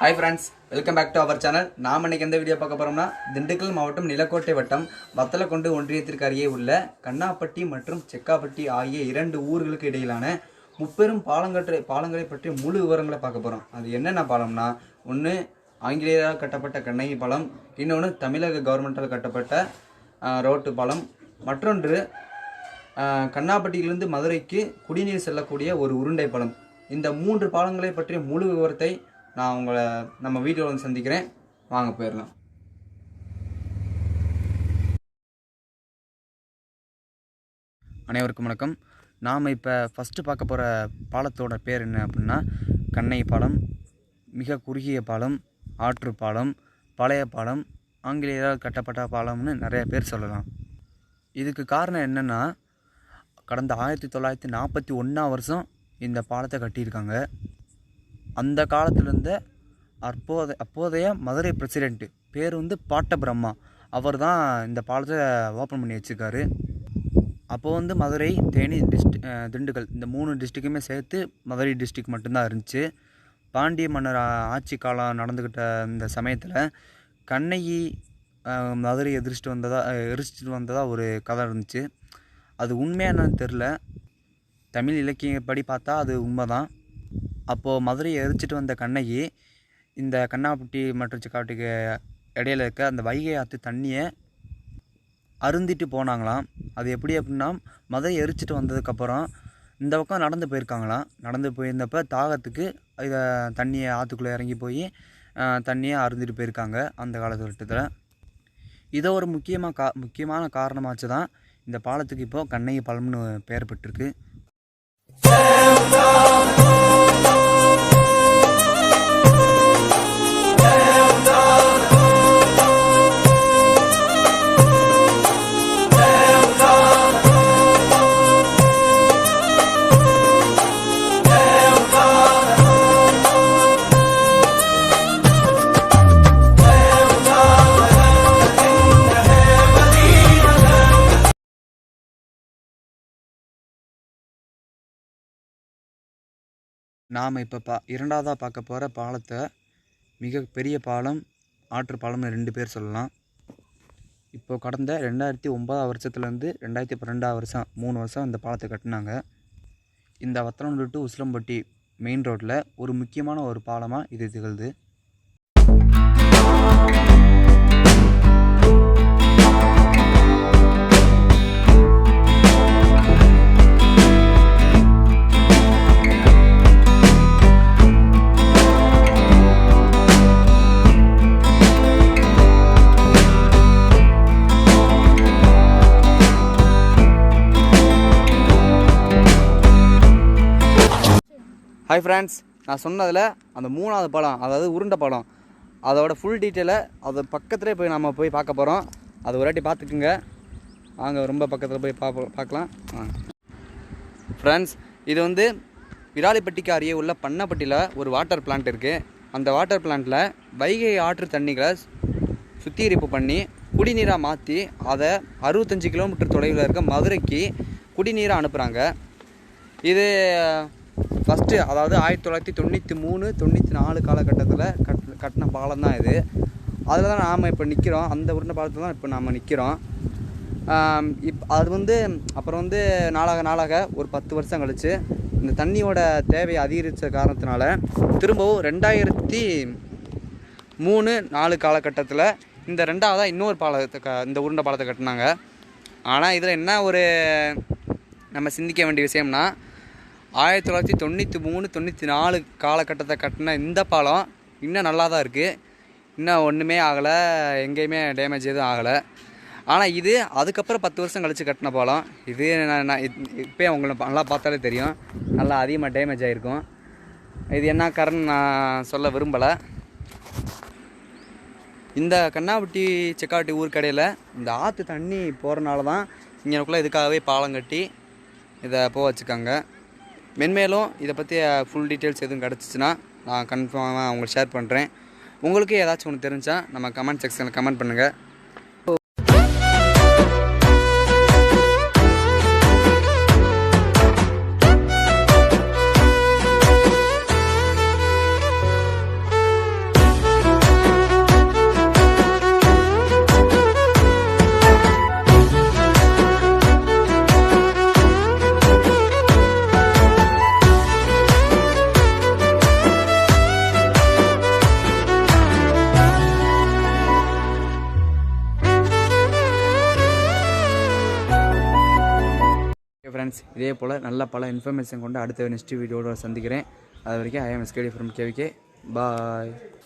Hi friends welcome back to our channel நாம் இன்னைக்கு எந்த வீடியோ பார்க்க போகிறோம்னா திண்டுக்கல் மாவட்டம் நிலக்கோட்டை வட்டம். வத்தலக்கொண்டு ஒன்றியத்திற்கு அருகே உள்ள கண்ணாப்பட்டி மற்றும் செக்காப்பட்டி ஆகிய இரண்டு ஊர்களுக்கு இடையிலான முப்பெரும் பாலங்கற்றை பாலங்களை பற்றி முழு விவரங்களை பார்க்க போகிறோம் அது என்னென்ன பாலம்னா ஒன்று ஆங்கிலேயரால் கட்டப்பட்ட கண்ணகி பாலம் இன்னொன்று தமிழக கவர்மெண்டால் கட்டப்பட்ட ரோட்டு பாலம். மற்றொன்று கண்ணாப்பட்டியிலிருந்து மதுரைக்கு குடிநீர் செல்லக்கூடிய ஒரு உருண்டை பாலம். இந்த மூன்று பாலங்களை பற்றிய முழு விவரத்தை நான் உங்களை நம்ம வீட்டில் வந்து சந்திக்கிறேன். வாங்க போயிடலாம். அனைவருக்கும் வணக்கம். நாம் இப்போ ஃபஸ்ட்டு பார்க்க போகிற பாலத்தோட பேர் என்ன அப்படின்னா கண்ணை பாலம் மிக குறுகிய பாலம் ஆற்று பாலம் பழைய பாலம் ஆங்கிலேயரால் கட்டப்பட்ட பாலம்னு நிறைய பேர் சொல்லலாம். இதுக்கு காரணம் என்னென்னா கடந்த ஆயிரத்தி தொள்ளாயிரத்தி நாற்பத்தி ஒன்றாம் வருஷம் இந்த பாலத்தை கட்டியிருக்காங்க. அந்த காலத்துலேருந்து அப்போதைய அப்போதைய மதுரை பிரசிடெண்ட்டு பேர் வந்து பாட்ட பிரம்மா அவர் தான் இந்த பாலத்தை ஓப்பன் பண்ணி வச்சுருக்காரு. அப்போது வந்து மதுரை தேனி டிஸ்ட் திண்டுக்கல் இந்த மூணு டிஸ்ட்ரிக்குமே சேர்த்து மதுரை டிஸ்ட்ரிக் மட்டும்தான் இருந்துச்சு. பாண்டிய மன்னர் ஆட்சி காலம் நடந்துக்கிட்ட இந்த சமயத்தில் கண்ணகி மதுரை எதிர்ச்சிட்டு வந்ததாக எரிச்சிட்டு வந்ததாக ஒரு கதை இருந்துச்சு. அது உண்மையானு தெரில தமிழ் இலக்கியப்படி பார்த்தா அது உண்மை தான் அப்போது மதுரையை எரிச்சிட்டு வந்த கண்ணகி இந்த கண்ணாப்பட்டி மற்றும் சிக்காட்டுக்கு இடையில இருக்க அந்த வைகை ஆற்று தண்ணியை அருந்திட்டு போனாங்களாம். அது எப்படி அப்படின்னா மதுரை எரிச்சிட்டு வந்ததுக்கப்புறம் இந்த பக்கம் நடந்து போயிருக்காங்களாம். நடந்து போயிருந்தப்ப தாகத்துக்கு இதை தண்ணியை ஆற்றுக்குள்ளே இறங்கி போய் தண்ணியை அருந்திட்டு போயிருக்காங்க அந்த காலகட்டத்தில். இதை ஒரு முக்கியமாக கா முக்கியமான காரணமாச்சு தான் இந்த பாலத்துக்கு இப்போது கண்ணகி பழம்னு பெயர் பெற்றிருக்கு. நாம் இப்போ பா இரண்டாவதாக பார்க்க போகிற பாலத்தை மிக பெரிய பாலம் ஆற்று பாலம்னு ரெண்டு பேர் சொல்லலாம். இப்போ கடந்த ரெண்டாயிரத்தி ஒன்பதாம் வருஷத்துலேருந்து ரெண்டாயிரத்தி பன்னெண்டாம் வருஷம் மூணு வருஷம் இந்த பாலத்தை கட்டினாங்க. இந்த வத்தலநல்லூர் டு உசிலம்பட்டி மெயின் ரோட்டில் ஒரு முக்கியமான ஒரு பாலமாக இது திகழ்து. ஹாய் ஃப்ரெண்ட்ஸ் நான் சொன்னதில் அந்த மூணாவது படம் அதாவது உருண்டை படம் அதோட ஃபுல் டீட்டெயிலை அது பக்கத்துலேயே போய் நம்ம போய் பார்க்க போகிறோம் அது ஒரு வாட்டி பார்த்துக்குங்க. வாங்க ரொம்ப பக்கத்தில் போய் பார்ப்போம் பார்க்கலாம். ஃப்ரெண்ட்ஸ் இது வந்து விராலிப்பட்டிக்கு அருகே உள்ள பண்ணப்பட்டியில் ஒரு வாட்டர் பிளான்ட் இருக்குது அந்த வாட்டர் பிளான்ட்டில் வைகை ஆற்று தண்ணிகளை சுத்திகரிப்பு பண்ணி குடிநீராக மாற்றி அதை அறுபத்தஞ்சு கிலோமீட்டர் தொலைவில் இருக்க மதுரைக்கு குடிநீராக அனுப்புகிறாங்க இது ஃபஸ்ட்டு அதாவது ஆயிரத்தி தொள்ளாயிரத்தி தொண்ணூற்றி மூணு தொண்ணூற்றி நாலு காலகட்டத்தில் கட் கட்டின பாலம் தான் இது. அதில் தான் நாம் இப்போ நிற்கிறோம் அந்த உருண்டை பாலத்தில் தான் இப்போ நாம் நிற்கிறோம் இப் அது வந்து அப்புறம் வந்து நாளாக நாளாக ஒரு பத்து வருஷம் கழித்து இந்த தண்ணியோட தேவை அதிகரித்த காரணத்தினால திரும்பவும் ரெண்டாயிரத்தி மூணு நாலு காலகட்டத்தில் இந்த ரெண்டாவதாக இன்னொரு பாலத்தை க இந்த உருண்டை பாலத்தை கட்டினாங்க. ஆனால் இதில் என்ன ஒரு நம்ம சிந்திக்க வேண்டிய விஷயம்னா ஆயிரத்தி தொள்ளாயிரத்தி தொண்ணூற்றி மூணு தொண்ணூற்றி நாலு காலகட்டத்தை கட்டின இந்த பாலம் இன்னும் நல்லா தான் இருக்குது இன்னும் ஒன்றுமே ஆகலை எங்கேயுமே டேமேஜ் எதுவும் ஆகலை. ஆனால் இது அதுக்கப்புறம் பத்து வருஷம் கழித்து கட்டின பாலம். இது நான் இப்போயே உங்களுக்கு நல்லா பார்த்தாலே தெரியும். நல்லா அதிகமாக டேமேஜ் ஆகிருக்கும் இது என்ன காரணம் நான் சொல்ல விரும்பலை. இந்த கண்ணாவட்டி செக்காவட்டி ஊருக்கடையில் இந்த ஆற்று தண்ணி போகிறனால தான் இங்கனக்குள்ளே இதுக்காகவே பாலம் கட்டி இதை போக வச்சுக்காங்க. மென்மேலும் இதை பற்றி ஃபுல் டீட்டெயில்ஸ் எதுவும் கிடச்சிச்சின்னா நான் கன்ஃபார்மாக உங்களுக்கு ஷேர் பண்ணுறேன் உங்களுக்கு ஏதாச்சும் ஒன்று தெரிஞ்சால் நம்ம கமெண்ட் செக்ஷனில் கமெண்ட் பண்ணுங்கள் ஃப்ரெண்ட்ஸ் இதே போல் நல்ல பல இன்ஃபர்மேஷன் கொண்டு அடுத்த நெக்ஸ்ட் வீடியோட சந்திக்கிறேன். அது வரைக்கும் I'm SKD from KVK bye